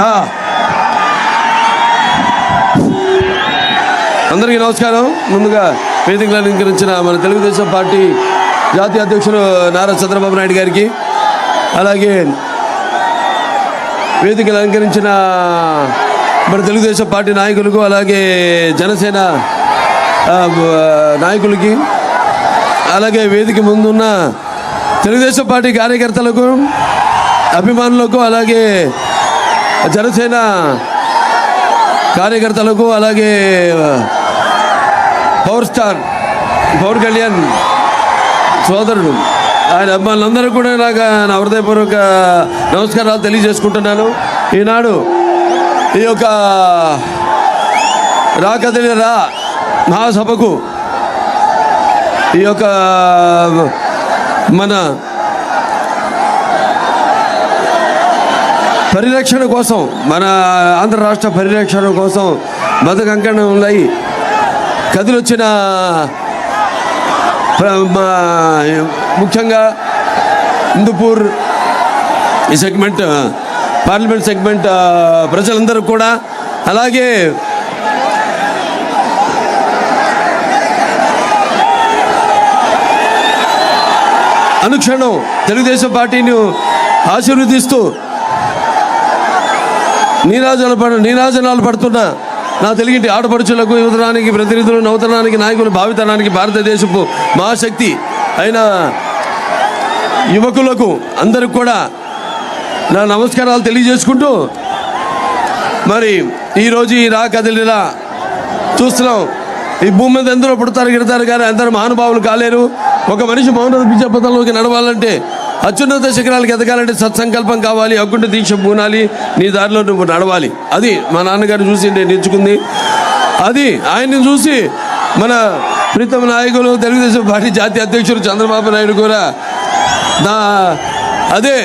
ఆ. అందరికీ నమస్కారం ముందుగా వేదికలు అలంకరించిన మన తెలుగుదేశం పార్టీ జాతీయ అధ్యక్షులు నారా చంద్రబాబు నాయుడు గారికి అలాగే వేదికలు అలంకరించిన మన తెలుగుదేశం పార్టీ నాయకులకు అలాగే జనసేన నాయకులకి అలాగే వేదిక ముందున్న తెలుగుదేశం పార్టీ కార్యకర్తలకు అభిమానులకు అలాగే జనసేన కార్యకర్తలకు అలాగే పవర్ స్టార్ పవన్ కళ్యాణ్ సోదరుడు ఆయన అభిమానులందరూ కూడా నాకు నా హృదయపూర్వక నమస్కారాలు తెలియజేసుకుంటున్నాను. ఈనాడు ఈ యొక్క రాకదిలి రా మహాసభకు ఈ యొక్క మన పరిరక్షణ కోసం మన ఆంధ్ర రాష్ట్ర పరిరక్షణ కోసం బతుకంకణంలో కదిలొచ్చిన ముఖ్యంగా హిందూపూర్ ఈ సెగ్మెంట్ పార్లమెంట్ సెగ్మెంట్ ప్రజలందరూ కూడా అలాగే అనుక్షణం తెలుగుదేశం పార్టీని ఆశీర్వదిస్తూ నీరాజనాలు పడ నీరాజనాలు పడుతున్న. నా తెలుగింటి ఆడపడుచులకు యువతరానికి ప్రతినిధులు నవతనానికి నాయకులు భావితరానికి భారతదేశపు మహాశక్తి అయిన యువకులకు అందరికి కూడా నా నమస్కారాలు తెలియజేసుకుంటూ మరి ఈరోజు ఈ రా కదిలిలా చూస్తున్నాం. ఈ భూమి మీద ఎందరో పుడతారు గిడతారు కానీ అందరూ మహానుభావులు కాలేరు. ఒక మనిషి మౌన పిచ్చ నడవాలంటే అత్యున్నత శిఖరాలకు ఎదగాలంటే సత్సంకల్పం కావాలి అగ్గుంట దీక్ష పూనాలి నీ దారిలో నువ్వు నడవాలి. అది మా నాన్నగారు చూసి నేను నేర్చుకుంది. అది ఆయన్ని చూసి మన ప్రీతమ నాయకులు తెలుగుదేశం పార్టీ జాతీయ అధ్యక్షుడు చంద్రబాబు నాయుడు కూడా నా అదే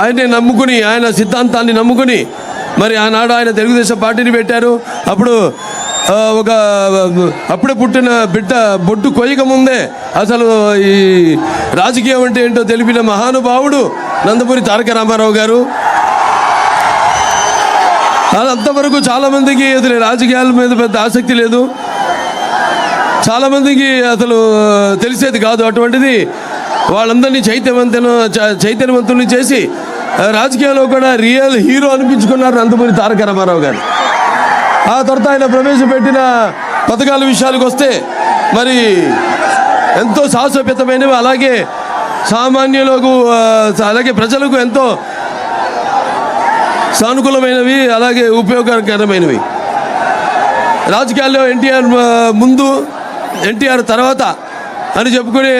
ఆయన్ని నమ్ముకుని ఆయన సిద్ధాంతాన్ని నమ్ముకుని మరి ఆనాడు ఆయన తెలుగుదేశం పార్టీని పెట్టారు. అప్పుడు ఒక అప్పుడే పుట్టిన బిడ్డ బొట్టు కొయ్యక ముందే అసలు ఈ రాజకీయం అంటే ఏంటో తెలిపిన మహానుభావుడు నందమూరి తారక రామారావు గారు. అంతవరకు చాలామందికి అసలు రాజకీయాల మీద పెద్ద ఆసక్తి లేదు. చాలామందికి అసలు తెలిసేది కాదు అటువంటిది. వాళ్ళందరినీ చైతన్యవంతం చైతన్యవంతుల్ని చేసి రాజకీయాల్లో కూడా రియల్ హీరో అనిపించుకున్నారు నందమూరి తారక రామారావు గారు. ఆ తర్వాత ఆయన ప్రవేశపెట్టిన పథకాల విషయాలకు వస్తే మరి ఎంతో సాహసోపేతమైనవి అలాగే సామాన్యులకు అలాగే ప్రజలకు ఎంతో సానుకూలమైనవి అలాగే ఉపయోగకరమైనవి. రాజకీయాల్లో ఎన్టీఆర్ ముందు ఎన్టీఆర్ తర్వాత అని చెప్పుకుని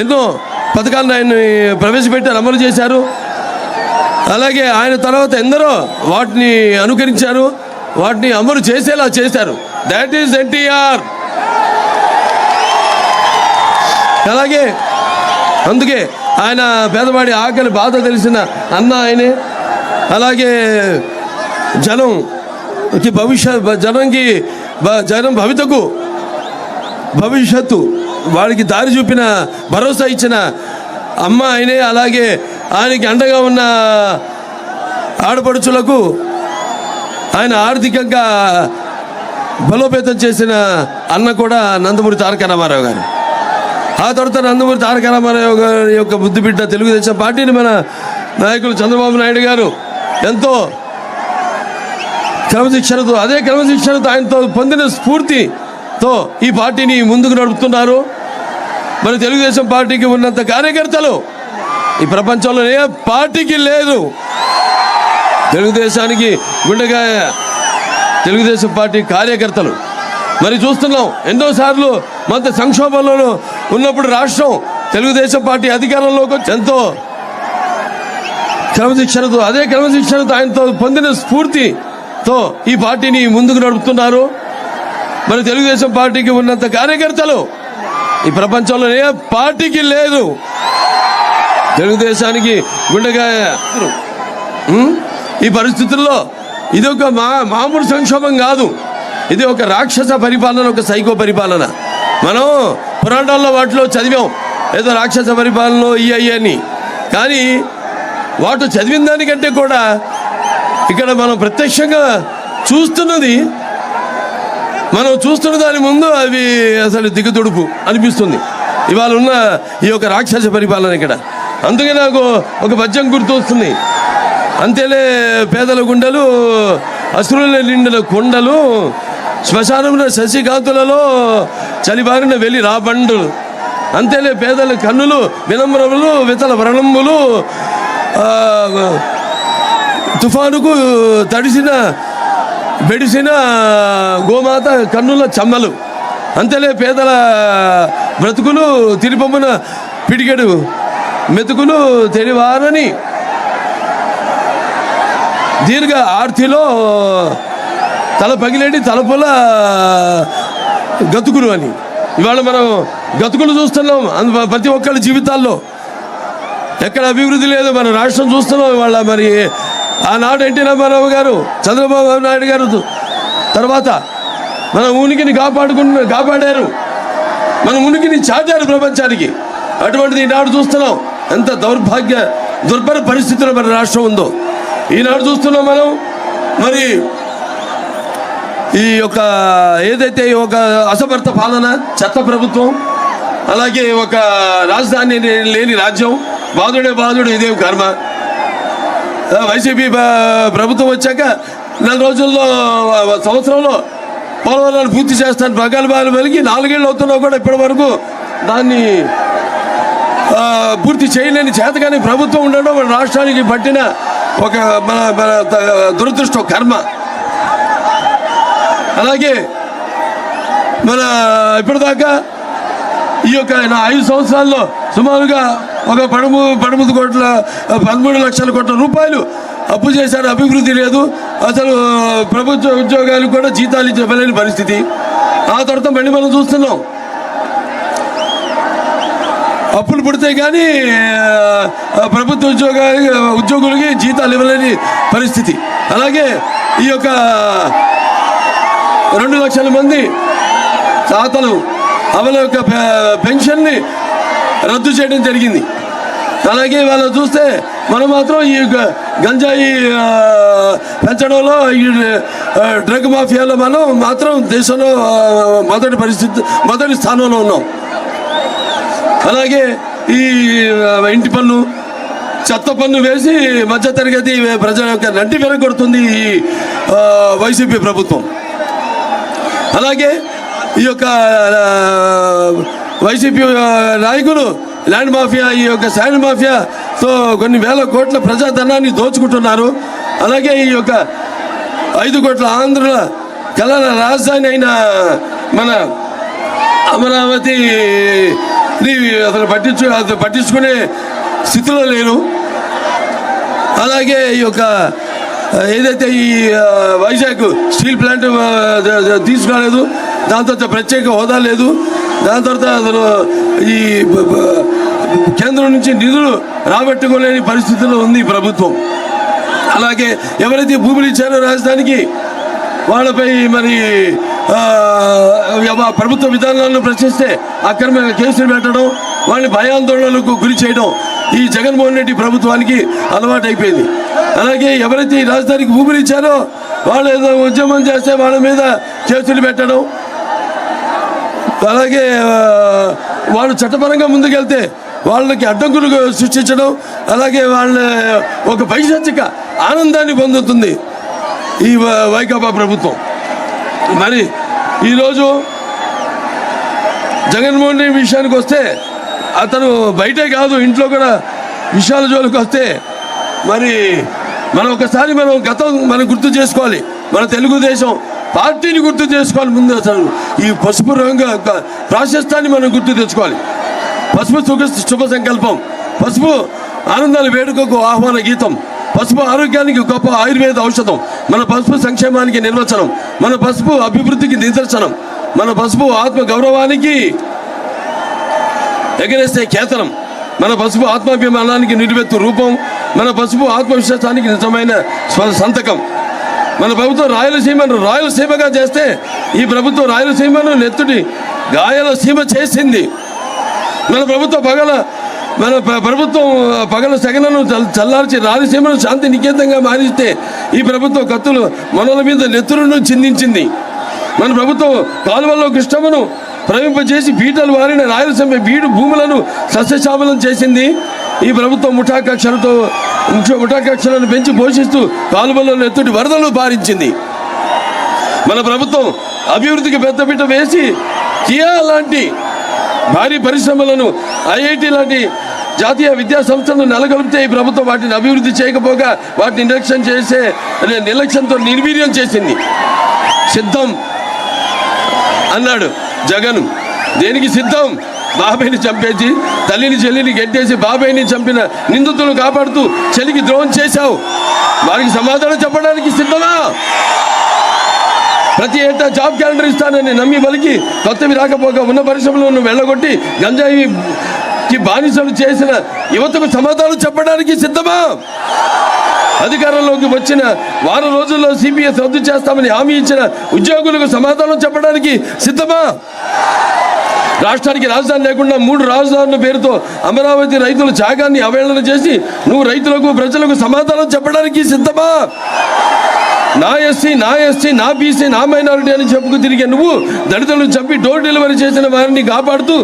ఎన్నో పథకాలను ఆయన ప్రవేశపెట్టారు అమలు చేశారు. అలాగే ఆయన తర్వాత ఎందరో వాటిని అనుకరించారు. వాటిని అమలు చేసేలా చేశారు. దాట్ ఈస్ ఎన్టీఆర్ అలాగే అందుకే ఆయన పేదవాడి ఆకలి బాధ తెలిసిన అన్న ఆయనే. అలాగే జనంకి భవిష్యత్ జనంకి జనం భవితకు భవిష్యత్తు వాడికి దారి చూపిన భరోసా ఇచ్చిన అమ్మ ఆయనే. అలాగే ఆయనకి అండగా ఉన్న ఆడపడుచులకు ఆయన ఆర్థికంగా బలోపేతం చేసిన అన్న కూడా నందమూరి తారక రామారావు గారు. ఆ తర్వాత నందమూరి తారక రామారావు గారి యొక్క బుద్ధి బిడ్డ తెలుగుదేశం పార్టీని మన నాయకులు చంద్రబాబు నాయుడు గారు ఎంతో క్రమశిక్షణతో అదే క్రమశిక్షణతో ఆయనతో పొందిన స్ఫూర్తితో ఈ పార్టీని ముందుకు నడుపుతున్నారు. మన తెలుగుదేశం పార్టీకి ఉన్నంత కార్యకర్తలు ఈ ప్రపంచంలో ఏ పార్టీకి లేదు. తెలుగుదేశానికి గుండెగాయ తెలుగుదేశం పార్టీ కార్యకర్తలు. మరి చూస్తున్నాం ఎన్నోసార్లు మంత సంక్షోభంలోనూ ఉన్నప్పుడు రాష్ట్రం తెలుగుదేశం పార్టీ అధికారంలోకి వచ్చి ఎంతో క్రమశిక్షణతో అదే క్రమశిక్షణతో ఆయనతో పొందిన స్ఫూర్తితో ఈ పార్టీని ముందుకు నడుపుతున్నారు. మరి తెలుగుదేశం పార్టీకి ఉన్నంత కార్యకర్తలు ఈ ప్రపంచంలో ఏ పార్టీకి లేదు. తెలుగుదేశానికి గుండెగాయ. ఈ పరిస్థితుల్లో ఇది ఒక మా మామూలు సంక్షోభం కాదు. ఇది ఒక రాక్షస పరిపాలన ఒక సైకో పరిపాలన. మనం పురాణాల్లో వాటిలో చదివాం. ఏదో రాక్షస పరిపాలనలో ఈ అని. కానీ వాటి చదివిన దానికంటే కూడా ఇక్కడ మనం ప్రత్యక్షంగా చూస్తున్నది మనం చూస్తున్న దాని ముందు అవి అసలు దిగుతుడుపు అనిపిస్తుంది. ఇవాళ ఉన్న ఈ యొక్క రాక్షస పరిపాలన ఇక్కడ. అందుకే నాకు ఒక పద్యం గుర్తు వస్తుంది అంతేలే పేదల గుండెలు అసురుల నిండిన కొండలు శ్మశానంలో శశికాంతులలో చలిబారిన వెలి రాబండు. అంతేలే పేదల కన్నులు వినమ్రములు వితల వ్రణములు తుఫానుకు తడిసిన బెడిసిన గోమాత కన్నుల చమ్మలు. అంతేలే పేదల బ్రతుకులు తిరుపమున పిడికెడు మెతుకులు తెలివారని దీర్ఘ ఆర్తిలో తల పగిలేటి తలపుల గతుకులు అని. ఇవాళ మనం గతుకులు చూస్తున్నాం అందు ప్రతి ఒక్కళ్ళ జీవితాల్లో. ఎక్కడ అభివృద్ధి లేదు మన రాష్ట్రం చూస్తున్నాం ఇవాళ మరి. ఆనాడు ఎన్టీ రామారావు గారు చంద్రబాబు నాయుడు గారు తర్వాత మన ఉనికిని కాపాడుకున్న కాపాడారు. మన ఉనికిని చాటారు ప్రపంచానికి. అటువంటిది ఈనాడు చూస్తున్నాం. ఎంత దౌర్భాగ్య దుర్భర పరిస్థితుల్లో మన రాష్ట్రం ఉందో. ఈనాడు చూస్తున్నాం మనం. మరి ఈ యొక్క ఏదైతే ఈ ఒక అసమర్థ పాలన చెత్త ప్రభుత్వం అలాగే ఒక రాజధాని లేని రాజ్యం బాధుడే బాధుడు ఇదేం కర్మ. వైసీపీ ప్రభుత్వం వచ్చాక నెల రోజుల్లో సంవత్సరంలో పోలవరాలు పూర్తి చేస్తాను. ప్రగల్భాలు వెలిగి నాలుగేళ్ళు అవుతున్నా కూడా ఇప్పటి వరకు దాన్ని పూర్తి చేయలేని చేతగానే ప్రభుత్వం ఉండడం రాష్ట్రానికి పట్టిన ఒక మన మన ద- దురదృష్టం కర్మ. అలాగే మన ఇప్పటిదాకా ఈ యొక్క నా ఐదు సంవత్సరాల్లో సుమారుగా ఒక పదమూ పదమూడు కోట్ల పదమూడు లక్షల కోట్ల రూపాయలు అప్పు చేశారు. అభివృద్ధి లేదు. అసలు ప్రభుత్వ ఉద్యోగాలు కూడా జీతాలు ఇవ్వలేని పరిస్థితి. ఆ తర్వాత మళ్ళీ మనం చూస్తున్నాం. అప్పులు పుడితే కానీ ప్రభుత్వ ఉద్యోగాలు ఉద్యోగులకి జీతాలు ఇవ్వలేని పరిస్థితి. అలాగే ఈ యొక్క రెండు లక్షల మంది తాతలు అవల యొక్క పె- పెన్షన్ని రద్దు చేయడం జరిగింది. అలాగే వాళ్ళు చూస్తే మనం మాత్రం ఈ గ- గంజాయి పెంచడంలో ఈ డ్రగ్ మాఫియాలో మనం మాత్రం దేశంలో మొదటి పరిస్థితి మొదటి స్థానంలో ఉన్నాం. అలాగే ఈ ఇంటి పన్ను చెత్త పన్ను వేసి మధ్యతరగతి ప్రజల యొక్క నంటి వెనకొడుతుంది ఈ వైసీపీ ప్రభుత్వం. అలాగే ఈ యొక్క వైసీపీ నాయకులు ల్యాండ్ మాఫియా ఈ యొక్క శాండ్ మాఫియాతో కొన్ని వేల కోట్ల ప్రజాధనాన్ని దోచుకుంటున్నారు. అలాగే ఈ యొక్క ఐదు కోట్ల ఆంధ్రుల కళల రాజధాని అయిన మన అమరావతి అసలు పట్టించు అసలు పట్టించుకునే స్థితిలో లేను. అలాగే ఈ యొక్క ఏదైతే ఈ వైజాగ్ స్టీల్ ప్లాంట్ తీసుకురాలేదు దాని తర్వాత ప్రత్యేక హోదా లేదు. దాని తర్వాత అసలు ఈ కేంద్రం నుంచి నిధులు రాబట్టుకోలేని పరిస్థితిలో ఉంది ప్రభుత్వం. అలాగే ఎవరైతే భూములు ఇచ్చారో రాజధానికి వాళ్ళపై మరి ప్రభుత్వ విధానాలను ప్రశ్నిస్తే అక్రమంగా కేసులు పెట్టడం వాళ్ళని భయాందోళనలకు గురి చేయడం ఈ జగన్మోహన్ రెడ్డి ప్రభుత్వానికి అలవాటు అయిపోయింది అలాగే ఎవరైతే ఈ రాజధానికి భూములు ఇచ్చారో వాళ్ళు ఏదో ఉద్యమం చేస్తే వాళ్ళ మీద కేసులు పెట్టడం అలాగే వాళ్ళు చట్టపరంగా ముందుకెళ్తే వాళ్ళకి అడ్డంకులు సృష్టించడం అలాగే వాళ్ళ ఒక పైశాచిక ఆనందాన్ని పొందుతుంది ఈ వైకాపా ప్రభుత్వం. మరి ఈరోజు జగన్మోహన్ రెడ్డి విషయానికి వస్తే అతను బయటే కాదు ఇంట్లో కూడా విషయాల జోలికి వస్తే మరి మనం ఒకసారి మనం గతం మనం గుర్తు చేసుకోవాలి. మన తెలుగుదేశం పార్టీని గుర్తు చేసుకోవాలి ముందు అసలు. ఈ పసుపు రంగు ప్రాశస్త్యాన్ని మనం గుర్తు తెచ్చుకోవాలి. పసుపు సుఖ శుభ సంకల్పం పసుపు ఆనందాల వేడుకకు ఆహ్వాన గీతం పసుపు ఆరోగ్యానికి గొప్ప ఆయుర్వేద ఔషధం మన పసుపు సంక్షేమానికి నిర్వచనం మన పసుపు అభివృద్ధికి నిదర్శనం మన పసుపు ఆత్మ గౌరవానికి ఎగరేస్తే కేతనం మన పసుపు ఆత్మాభిమానానికి నిలువెత్తు రూపం మన పసుపు ఆత్మవిశ్వాసానికి నిజమైన సంతకం. మన ప్రభుత్వం రాయలసీమను రాయలసీమగా చేస్తే ఈ ప్రభుత్వం రాయలసీమను నెత్తుడి గాయల సీమ చేసింది. మన ప్రభుత్వ పగల మన ప్రభుత్వం పగల సగనను చల్లార్చి రాయలసీమను శాంతి నికేతంగా మారిస్తే ఈ ప్రభుత్వం కత్తులు మనల మీద నెత్తురును చిందించింది. మన ప్రభుత్వం కాలువల్లో కృష్ణమ్మను ప్రవింపజేసి బీటలు వారిన రాయలసీమ బీడు భూములను సస్యశామలం చేసింది. ఈ ప్రభుత్వం ముఠాకక్షలతో ముఠాకక్షలను పెంచి పోషిస్తూ కాలువల్లో నెత్తుడి వరదలు పారించింది. మన ప్రభుత్వం అభివృద్ధికి పెద్దపీట వేసి కియా లాంటి భారీ పరిశ్రమలను ఐఐటి లాంటి జాతీయ విద్యా సంస్థలను నెలకొల్పితే ఈ ప్రభుత్వం వాటిని అభివృద్ధి చేయకపోగా వాటిని నిర్లక్ష్యం చేసే అనే నిర్లక్ష్యంతో నిర్వీర్యం చేసింది. సిద్ధం అన్నాడు జగన్. దేనికి సిద్ధం? బాబాయిని చంపేసి తల్లిని చెల్లిని గెట్టేసి బాబాయిని చంపిన నిందితులను కాపాడుతూ చలికి ద్రోహం చేశావు. వారికి సమాధానం చెప్పడానికి సిద్ధమా? ప్రతి ఏటా జాబ్ క్యాలెండర్ ఇస్తానని నమ్మి బలికి కొత్తవి రాకపోగా ఉన్న పరిశ్రమలను వెళ్ళగొట్టి గంజాయికి బానిసలు చేసిన యువతకు సమాధానం చెప్పడానికి సిద్ధమా? అధికారంలోకి వచ్చిన వారం రోజుల్లో సిపిఎస్ రద్దు చేస్తామని హామీ ఇచ్చిన ఉద్యోగులకు సమాధానం చెప్పడానికి సిద్ధమా? రాష్ట్రానికి రాజధాని లేకుండా మూడు రాజధానుల పేరుతో అమరావతి రైతుల త్యాగాన్ని అవహేళన చేసి నువ్వు రైతులకు ప్రజలకు సమాధానం చెప్పడానికి సిద్ధమా? నా ఎస్సీ నా ఎస్సీ నా బీసీ నా మైనారిటీ అని చెప్పుకు తిరిగే నువ్వు దళితులను చంపి డోర్ డెలివరీ చేసిన వారిని కాపాడుతూ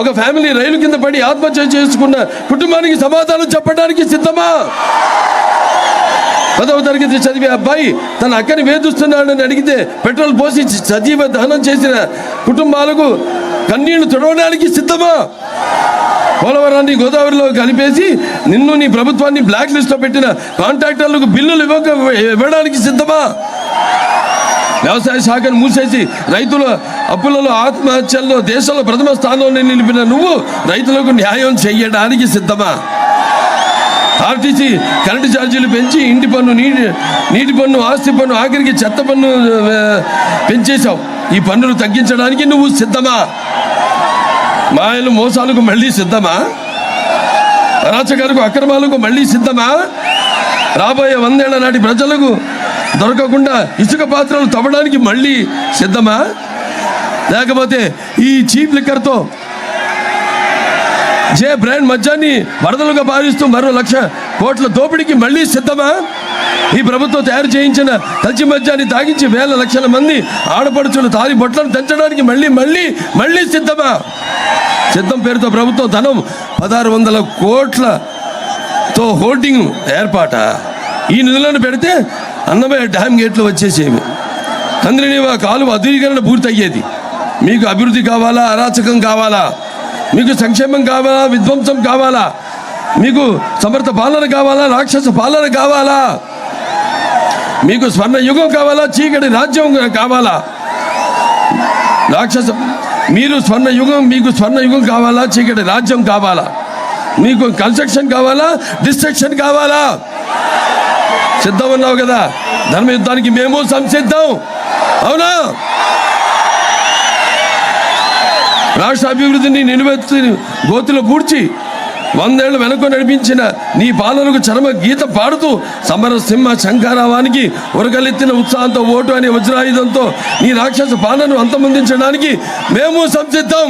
ఒక ఫ్యామిలీ రైలు కింద పడి ఆత్మహత్య చేసుకున్న కుటుంబానికి సమాధానం చెప్పడానికి సిద్ధమా? పదవ తరగతి చదివే అబ్బాయి తన అక్కని వేధిస్తున్నాడని అడిగితే పెట్రోల్ పోసి సజీవ దహనం చేసిన కుటుంబాలకు కన్నీళ్ళు తుడవడానికి సిద్ధమా? పోలవరాన్ని గోదావరిలో కలిపేసి నిన్ను నీ ప్రభుత్వాన్ని బ్లాక్ లిస్ట్లో పెట్టిన కాంట్రాక్టర్లకు బిల్లులు ఇవ్వక ఇవ్వడానికి సిద్ధమా? వ్యవసాయ శాఖను మూసేసి రైతుల అప్పులలో ఆత్మహత్యల్లో దేశంలో ప్రథమ స్థానంలో నిలిపిన నువ్వు రైతులకు న్యాయం చేయడానికి సిద్ధమా? ఆర్టీసీ కరెంటు ఛార్జీలు పెంచి ఇంటి పన్ను నీటి నీటి పన్ను ఆస్తి పన్ను ఆఖరికి చెత్త పన్ను పెంచేశావు. ఈ పన్నులు తగ్గించడానికి నువ్వు సిద్ధమా? మాయలు మోసాలకు మళ్ళీ సిద్ధమా? అరాచకాలకు అక్రమాలకు మళ్ళీ సిద్ధమా? రాబోయే వందేళ్ళ నాటి ప్రజలకు దొరకకుండా ఇసుక పాత్రలు తవ్వడానికి మళ్ళీ సిద్ధమా? లేకపోతే ఈ చీప్ లిక్కర్తో జే బ్రాండ్ మద్యాన్ని వరదలుగా భావిస్తూ మరో లక్ష కోట్ల దోపిడీకి మళ్ళీ సిద్ధమా? ఈ ప్రభుత్వం తయారు చేయించిన కల్చి మద్యాన్ని తాగించి వేల లక్షల మంది ఆడపడుచులు తాలి బొట్లను తెంచడానికి మళ్ళీ మళ్ళీ మళ్ళీ సిద్ధమా? సిద్ధం పేరుతో ప్రభుత్వం ధనం పదహారు వందల కోట్లతో హోల్డింగ్ ఏర్పాట. ఈ నిధులను పెడితే అన్నమయ్య డ్యామ్ గేట్లు వచ్చేసేవి. కంద్రినీవా కాలువ అధునీకరణ పూర్తయ్యేది. మీకు అభివృద్ధి కావాలా? అరాచకం కావాలా? మీకు సంక్షేమం కావాలా? విధ్వంసం కావాలా? మీకు సమర్థ పాలన కావాలా? రాక్షస పాలన కావాలా? మీకు స్వర్ణ యుగం కావాలా? చీకటి రాజ్యం కావాలా? రాక్షస మీరు స్వర్ణ యుగం మీకు స్వర్ణ యుగం కావాలా? చీకటి రాజ్యం కావాలా? మీకు కన్స్ట్రక్షన్ కావాలా? డిస్ట్రక్షన్ కావాలా? సిద్ధం ఉన్నావు కదా? ధర్మ యుద్ధానికి మేము సంసిద్ధం. అవునా? రాష్ట్ర అభివృద్ధిని నిలువెత్తి గోతులు పూడ్చి వందేళ్ళు వెనుక నడిపించిన నీ పాలనకు చరమ గీత పాడుతూ సమర సింహ శంకారావానికి ఉరగలెత్తిన ఉత్సాహంతో ఓటు అనే వజ్రాయుధంతో నీ రాక్షస పాలనను అంతమొందించడానికి మేము సంసిద్ధం.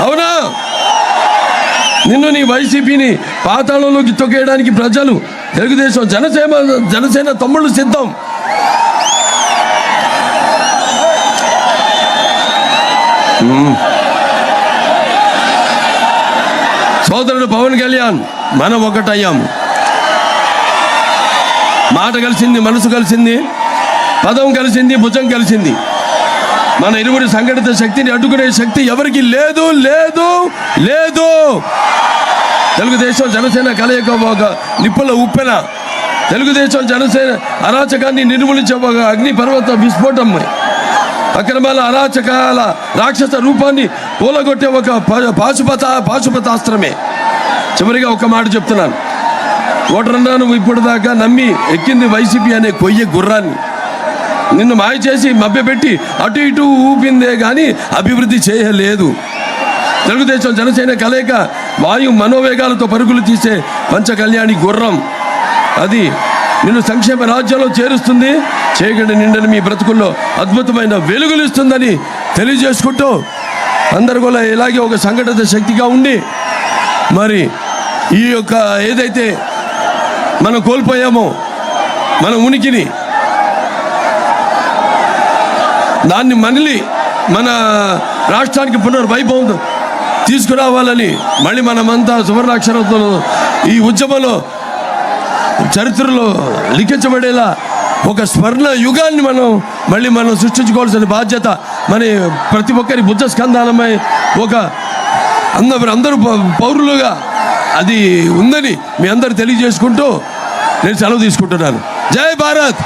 అవునా? నిన్ను నీ వైసీపీని పాతాళంలోకి తొక్కేయడానికి ప్రజలు తెలుగుదేశం జనసేన జనసేన తమ్ముళ్ళు సిద్ధం. సోదరుడు పవన్ కళ్యాణ్ మనం ఒకటయ్యాము మాట కలిసింది మనసు కలిసింది పదం కలిసింది భుజం కలిసింది. మన ఇరువురి సంఘటిత శక్తిని అడ్డుకునే శక్తి ఎవరికి లేదు లేదు లేదు. తెలుగుదేశం జనసేన కలయిక ఒక నిప్పుల ఉప్పెన. తెలుగుదేశం జనసేన అరాచకాన్ని నిర్మూలించే ఒక అగ్ని పర్వత విస్ఫోటం. అక్రమాల అరాచకాల రాక్షస రూపాన్ని పూలగొట్టే ఒక పాశుపత పాశుపతాస్త్రమే. చివరిగా ఒక మాట చెప్తున్నాను. ఓటరన్నా నువ్వు ఇప్పుడు దాకా నమ్మి ఎక్కింది వైసీపీ అనే కొయ్య గుర్రాన్ని. నిన్ను మాయ చేసి మభ్యపెట్టి అటు ఇటు ఊపిందే కానీ అభివృద్ధి చేయలేదు. తెలుగుదేశం జనసేన కలయిక వాయు మనోవేగాలతో పరుగులు తీసే పంచకళ్యాణి గుర్రం. అది నిన్ను సంక్షేమ రాజ్యంలో చేరుస్తుంది. చేయగడి నిండని మీ బ్రతుకుల్లో అద్భుతమైన వెలుగులు ఇస్తుందని తెలియజేసుకుంటూ అందరు కూడా ఇలాగే ఒక సంఘటిత శక్తిగా ఉండి మరి ఈ యొక్క ఏదైతే మనం కోల్పోయామో మన ఉనికిని దాన్ని మళ్ళీ మన రాష్ట్రానికి పునర్వైభవం తీసుకురావాలని మళ్ళీ మనమంతా సువర్ణాక్షరంతో ఈ ఉద్యమంలో చరిత్రలో లిఖించబడేలా ఒక స్వర్ణ యుగాన్ని మనం మళ్ళీ మనం సృష్టించుకోవాల్సిన బాధ్యత మన ప్రతి ఒక్కరి బుద్ధ స్కంధాలమై ఒక అందరూ అందరూ పౌ- పౌరులుగా అది ఉందని మీ అందరు తెలియజేసుకుంటూ నేను సెలవు తీసుకుంటున్నాను. జై భారత్!